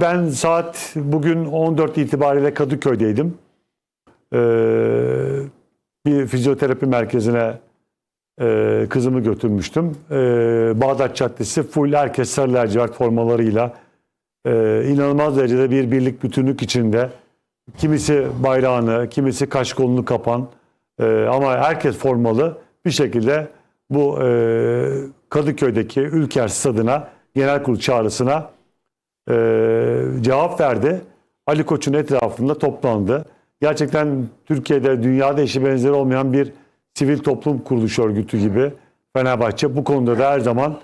Ben saat bugün 14 itibariyle Kadıköy'deydim. Ee, bir fizyoterapi merkezine e, kızımı götürmüştüm. Ee, Bağdat Caddesi full herkes sarı lacivert formalarıyla e, inanılmaz derecede bir birlik bütünlük içinde. Kimisi bayrağını, kimisi kaş kolunu kapan e, ama herkes formalı bir şekilde bu e, Kadıköy'deki Ülker Stadı'na genel kurul çağrısına e, cevap verdi. Ali Koç'un etrafında toplandı. Gerçekten Türkiye'de dünyada eşi benzeri olmayan bir sivil toplum kuruluş örgütü gibi Fenerbahçe bu konuda da her zaman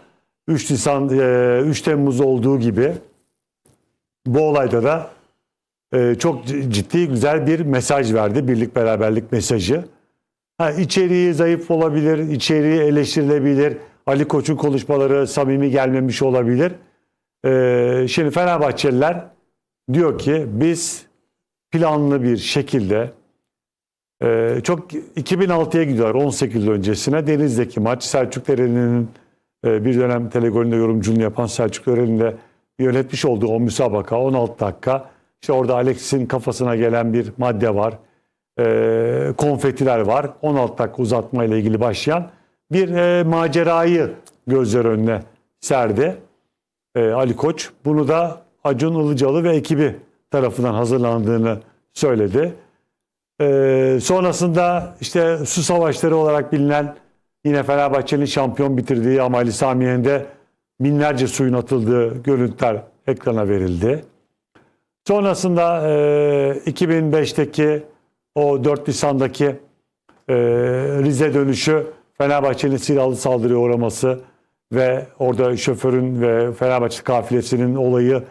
3 Nisan e, 3 Temmuz olduğu gibi bu olayda da e, çok ciddi güzel bir mesaj verdi. Birlik beraberlik mesajı. Ha, içeriği zayıf olabilir, içeriği eleştirilebilir. Ali Koç'un konuşmaları samimi gelmemiş olabilir. Ee, şimdi Fenerbahçeliler diyor ki biz planlı bir şekilde e, çok 2006'ya gidiyorlar 18 yıl öncesine. Deniz'deki maç Selçuk Dereli'nin e, bir dönem Telegol'ünde yorumculuğunu yapan Selçuk Dereli'nin de yönetmiş olduğu o müsabaka 16 dakika. İşte orada Alex'in kafasına gelen bir madde var. E, konfetiler var. 16 dakika uzatma ile ilgili başlayan bir e, macerayı gözler önüne serdi e, Ali Koç. Bunu da Acun Ilıcalı ve ekibi tarafından hazırlandığını söyledi. E, sonrasında işte su savaşları olarak bilinen yine Fenerbahçe'nin şampiyon bitirdiği ama Ali Samiye'nde binlerce suyun atıldığı görüntüler ekrana verildi. Sonrasında e, 2005'teki o 4 Nisan'daki e, Rize dönüşü Fenerbahçe'nin silahlı saldırıya uğraması ve orada şoförün ve Fenerbahçe kafilesinin olayı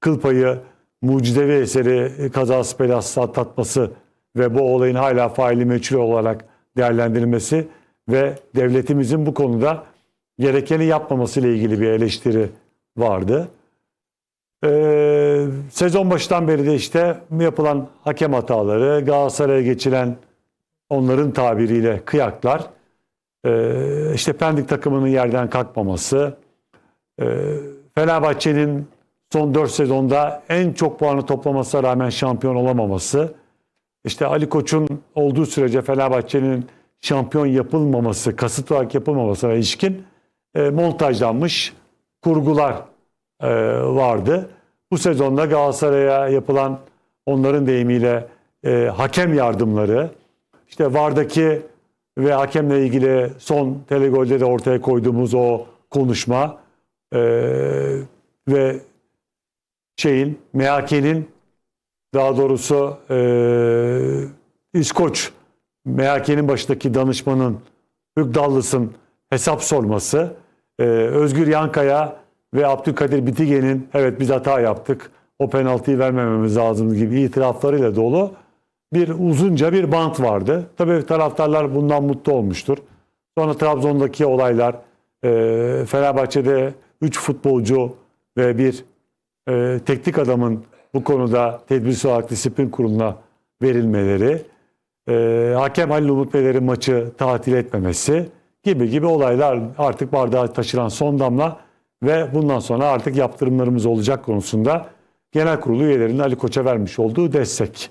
kıl payı mucizevi eseri kazası belası atlatması ve bu olayın hala faili meçhul olarak değerlendirilmesi ve devletimizin bu konuda gerekeni yapmaması ile ilgili bir eleştiri vardı. Ee, sezon başından beri de işte yapılan hakem hataları, Galatasaray'a geçilen onların tabiriyle kıyaklar, ee, işte Pendik takımının yerden kalkmaması, ee, Fenerbahçe'nin son 4 sezonda en çok puanı toplamasına rağmen şampiyon olamaması, işte Ali Koç'un olduğu sürece Fenerbahçe'nin şampiyon yapılmaması, kasıt olarak yapılmamasına ilişkin e, montajlanmış kurgular e, vardı. Bu sezonda Galatasaray'a yapılan onların deyimiyle e, hakem yardımları, işte VAR'daki ve hakemle ilgili son telegolde de ortaya koyduğumuz o konuşma e, ve şeyin, MHK'nin daha doğrusu e, İskoç MHK'nin başındaki danışmanın Hükdallıs'ın hesap sorması, e, Özgür Yankaya ve Abdülkadir Bitige'nin evet biz hata yaptık, o penaltıyı vermememiz lazım gibi itiraflarıyla dolu bir uzunca bir bant vardı. Tabii taraftarlar bundan mutlu olmuştur. Sonra Trabzon'daki olaylar, e, Fenerbahçe'de 3 futbolcu ve bir e, teknik adamın bu konuda tedbirsiz olarak disiplin kuruluna verilmeleri, e, hakem Halil Umut Beyler'in maçı tatil etmemesi gibi gibi olaylar artık bardağa taşıran son damla ve bundan sonra artık yaptırımlarımız olacak konusunda genel kurulu üyelerinin Ali Koç'a vermiş olduğu destek.